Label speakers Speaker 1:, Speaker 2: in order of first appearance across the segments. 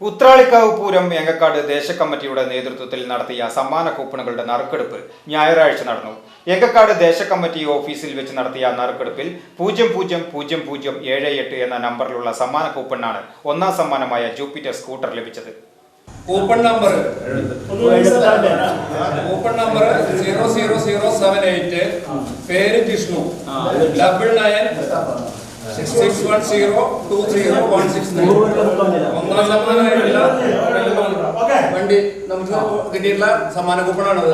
Speaker 1: Uthralikavu Pooram Enkakkad ദേശകമ്മിറ്റിയുടെ നേതൃത്വത്തിൽ നടത്തിയ സമ്മാന കൂപ്പണുകളുടെ നറുക്കെടുപ്പ് ഞായറാഴ്ച നടന്നു. എങ്കക്കാട് ദേശകമ്മിറ്റി ഓഫീസിൽ വെച്ച് നടത്തിയ നറുക്കെടുപ്പിൽ പൂജ്യം പൂജ്യം പൂജ്യം പൂജ്യം ഏഴ് എട്ട് എന്ന നമ്പറിലുള്ള സമ്മാന കൂപ്പണാണ് ഒന്നാം സമ്മാനമായ ജൂപ്പിറ്റർ സ്കൂട്ടർ ലഭിച്ചത്.
Speaker 2: Coupon number coupon number zero zero zero seven eight. പേര് Jishnu. Double nine six one one six സമ്മാനമായിട്ടുള്ള വണ്ടി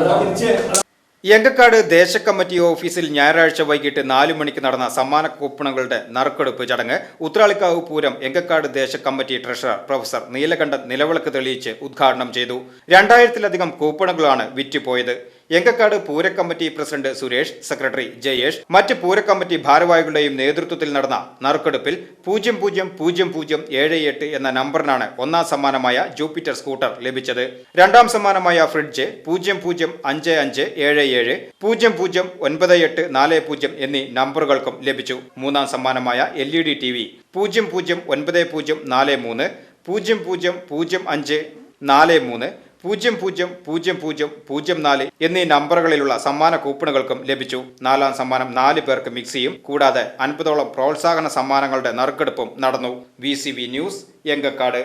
Speaker 2: നമുക്ക്.
Speaker 1: എങ്കക്കാട് ദേശകമ്മിറ്റി ഓഫീസിൽ ഞായറാഴ്ച വൈകിട്ട് നാലു മണിക്ക് നടന്ന സമ്മാന കൂപ്പണുകളുടെ നറുക്കെടുപ്പ് ചടങ്ങ് ഉത്രാളിക്കാവ് പൂരം എങ്കക്കാട് ദേശകമ്മിറ്റി ട്രഷറർ പ്രൊഫസർ നീലകണ്ഠൻ നിലവിളക്ക് തെളിയിച്ച് ഉദ്ഘാടനം ചെയ്തു രണ്ടായിരത്തിലധികം കൂപ്പണുകളാണ് വിറ്റുപോയത് എങ്കക്കാട് പൂരക്കമ്മിറ്റി പ്രസിഡന്റ് സുരേഷ് സെക്രട്ടറി ജയേഷ് മറ്റ് പൂരക്കമ്മിറ്റി ഭാരവാഹികളുടെയും നേതൃത്വത്തിൽ നടന്ന നറുക്കെടുപ്പിൽ പൂജ്യം പൂജ്യം പൂജ്യം പൂജ്യം ഏഴ് എട്ട് എന്ന നമ്പറിനാണ് ഒന്നാം സമ്മാനമായ ജൂപ്പിറ്റർ സ്കൂട്ടർ ലഭിച്ചത്. രണ്ടാം സമ്മാനമായ ഫ്രിഡ്ജ് പൂജ്യം പൂജ്യം അഞ്ച് അഞ്ച് ഏഴ് ഏഴ് പൂജ്യം പൂജ്യം ഒൻപത് എട്ട് നാല് പൂജ്യം എന്നീ നമ്പറുകൾക്കും ലഭിച്ചു. മൂന്നാം സമ്മാനമായ L E D T V പൂജ്യം പൂജ്യം ഒൻപത് പൂജ്യം നാല് മൂന്ന് പൂജ്യം പൂജ്യം പൂജ്യം അഞ്ച് നാല് മൂന്ന് പൂജ്യം പൂജ്യം പൂജ്യം പൂജ്യം പൂജ്യം നാല് എന്നീ നമ്പറുകളിലുള്ള സമ്മാന കൂപ്പണുകൾക്കും ലഭിച്ചു. നാലാം സമ്മാനം നാല് പേർക്ക് മിക്സിയും കൂടാതെ അൻപതോളം പ്രോത്സാഹന സമ്മാനങ്ങളുടെ നറുക്കെടുപ്പും നടന്നു. V news Enkakkad.